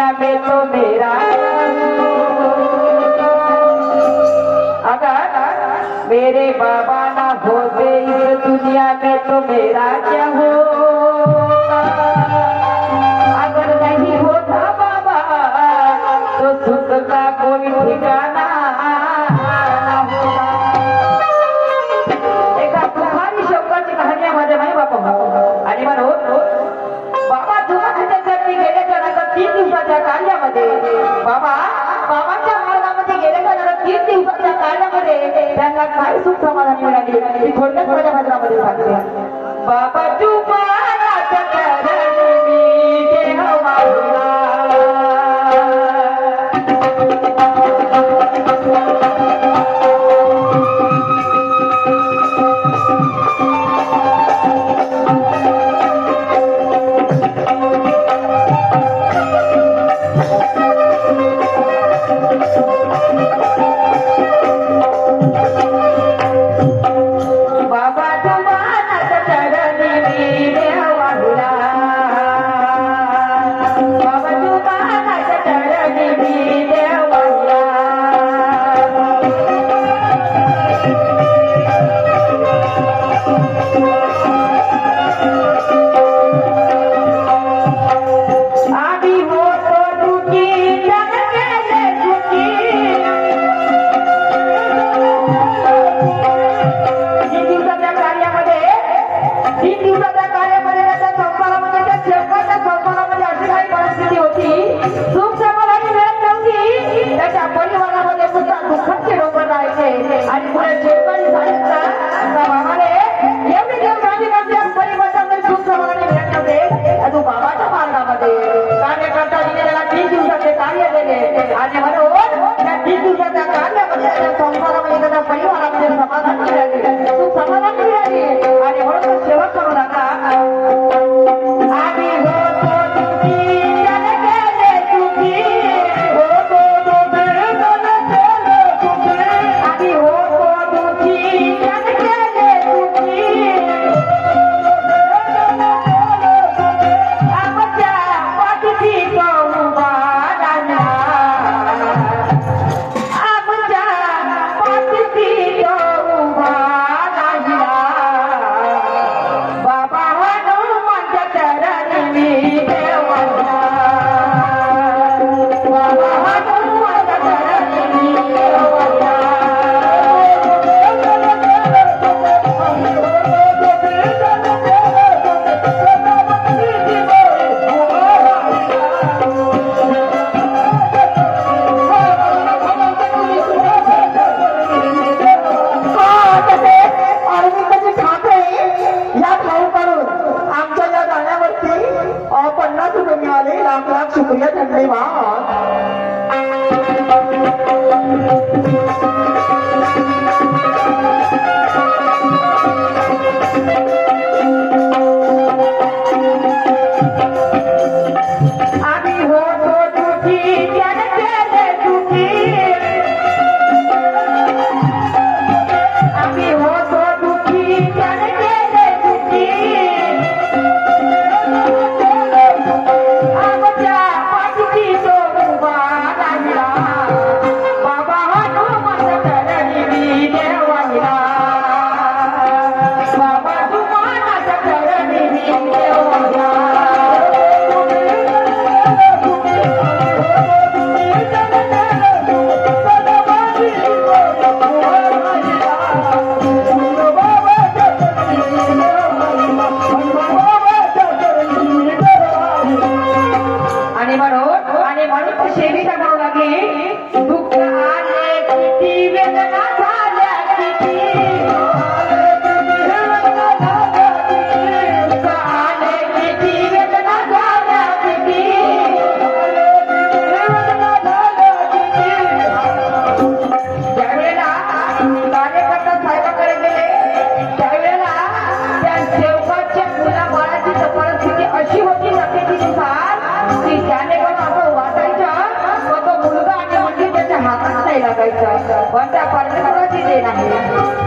दुनिया में तो मेरा अगर मेरे बाबा ना होते इस दुनिया में तो मेरा क्या हो अगर नहीं होता बाबा तो सुख का कोई ठिकाना बाबा बाबांच्या मार्गामध्ये गेलेल्या तीन दिवसाच्या काळामध्ये त्यांना काय सुख समाधान मिळाले थोडक्यात माझ्या भद्रामध्ये सांगते बाबा चूक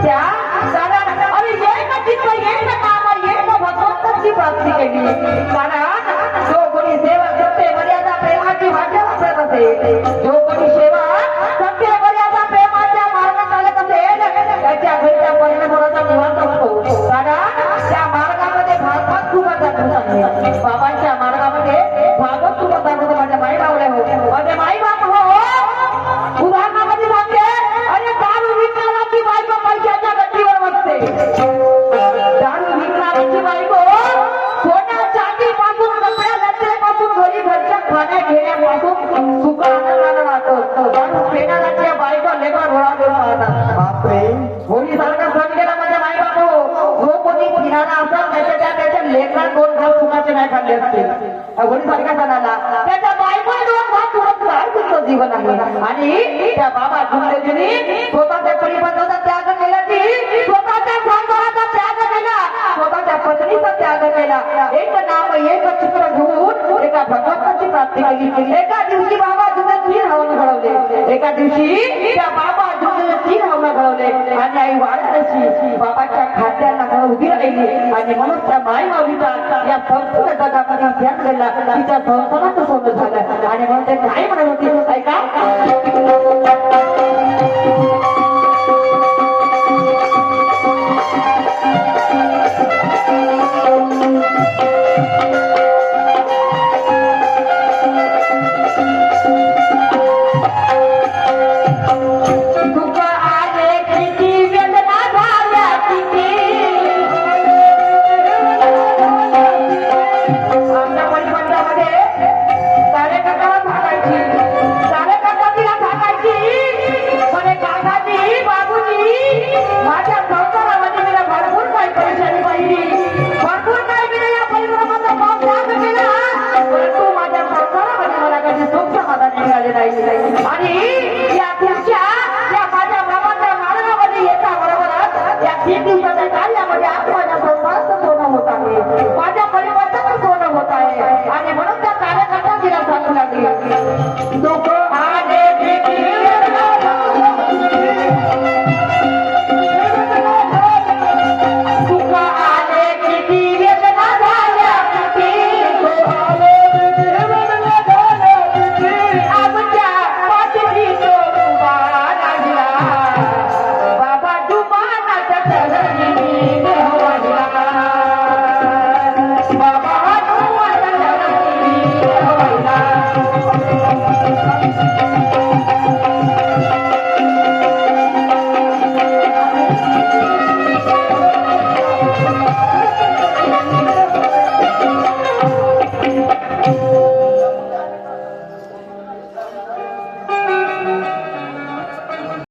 त्या सारा अरे ये ना ये ना कामा ये ना भगवंताची प्राप्ती केली. होळी त्याच्या बायकोने दोन भाग सुखाचे काय तुमचं जीवन आहे आणि त्या बाबा जुंदेजीने स्वतःच्या परिपंथाचा त्याग केला की स्वतःच्या संसाराचा त्याग केला. स्वतःच्या पत्नीचा त्याग केला. एक नाम एक चित्र घेऊन एका भगवंताची प्राप्ती केली. एका दिवशी बाबा जुने तीन हवन घडवले एका दिवशी त्या बाबा जुने तीन होते आणि आई वाढत अशी बाबाच्या खात्याला उभी राहिली आणि म्हणून त्या माय माऊलीचा या संपूर्ण जगामध्ये ध्यान केला. तिच्या संसाराचं सोनं झालं. आणि या तुमच्या या माझ्या बाबांच्या मार्गामध्ये येता बरोबरच या तीन दिवसाच्या कार्यामध्ये आपण